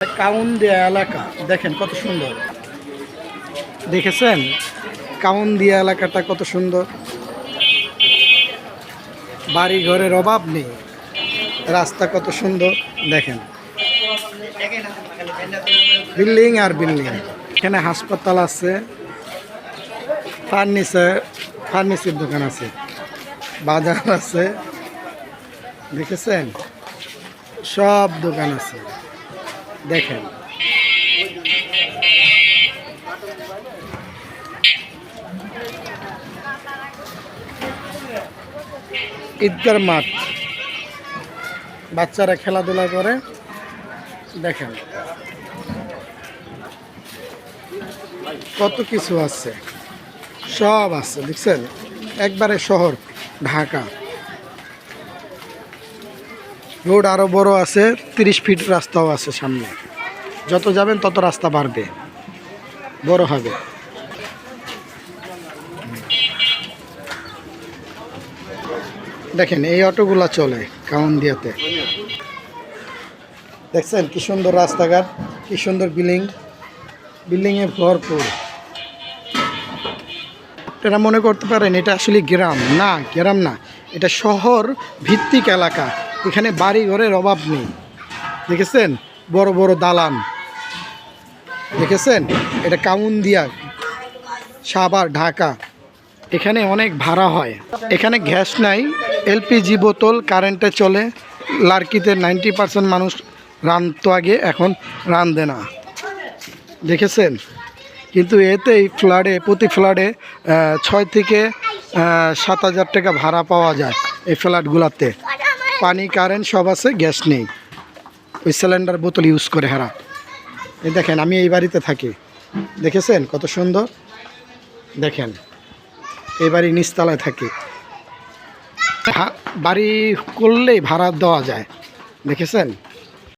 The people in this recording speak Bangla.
কাউন্দিয়া এলাকা, দেখেন কত সুন্দর। দেখেছেন? কাউন্দিয়া এলাকাটা কত সুন্দর। বাড়ি ঘরের অভাব নেই, রাস্তা কত সুন্দর, দেখেন। বিল্ডিং আর বিল্ডিং, এখানে হাসপাতাল আছে, ফার্নিচার ফার্নিচার দোকান আছে, বাজার আছে, দেখেছেন? সব দোকান আছে। দেখেন। ঈদগার মাঠ। বাচ্চারা খেলাধুলা করে। দেখেন। কত কিছু আছে। সব আছে, দেখছেন? একবারে শহর, ঢাকা। রোড আরও বড় আছে, তিরিশ ফিট রাস্তাও আছে সামনে। যত যাবেন তত রাস্তা বাড়বে। বড় হবে। দেখেন, এই অটোগুলা চলে কাউন্দিয়াতে। দেখছেন কি সুন্দর রাস্তাঘাট, কি সুন্দর বিল্ডিং। বিল্ডিংয়ে ভরপুর। আপনারা মনে করতে পারেন, এটা আসলে গ্রাম। না গ্রাম না। এটা শহর ভিত্তিক এলাকা। এখানে বাড়ি ঘরের অভাব নেই। দেখেছেন? বড় বড় দালান। দেখেছেন? এটা কাউন্দিয়া, সাভার, ঢাকা। এখানে অনেক ভাড়া হয়। এখানে গ্যাস নাই, এলপিজি বোতল, কারেন্টে চলে। লার্কিতে নাইনটি পার্সেন্ট মানুষ রানতো আগে, এখন রান্ধে না। দেখেছেন? কিন্তু এতে এই ফ্ল্যাডে প্রতি ফ্ল্যাডে ছয় থেকে সাত হাজার টাকা ভাড়া পাওয়া যায় এই ফ্ল্যাটগুলোতে পানি কারেন্ট সব আছে গ্যাস নেই। ওই সিলিন্ডার বোতল ইউজ করে হারা। এই দেখেন, আমি এই বাড়িতে থাকি। দেখেছেন কত সুন্দর? দেখেন, এই বাড়ি নিচতলায় থাকি। বাড়ি করলেই ভাড়া দেওয়া যায়। দেখেছেন?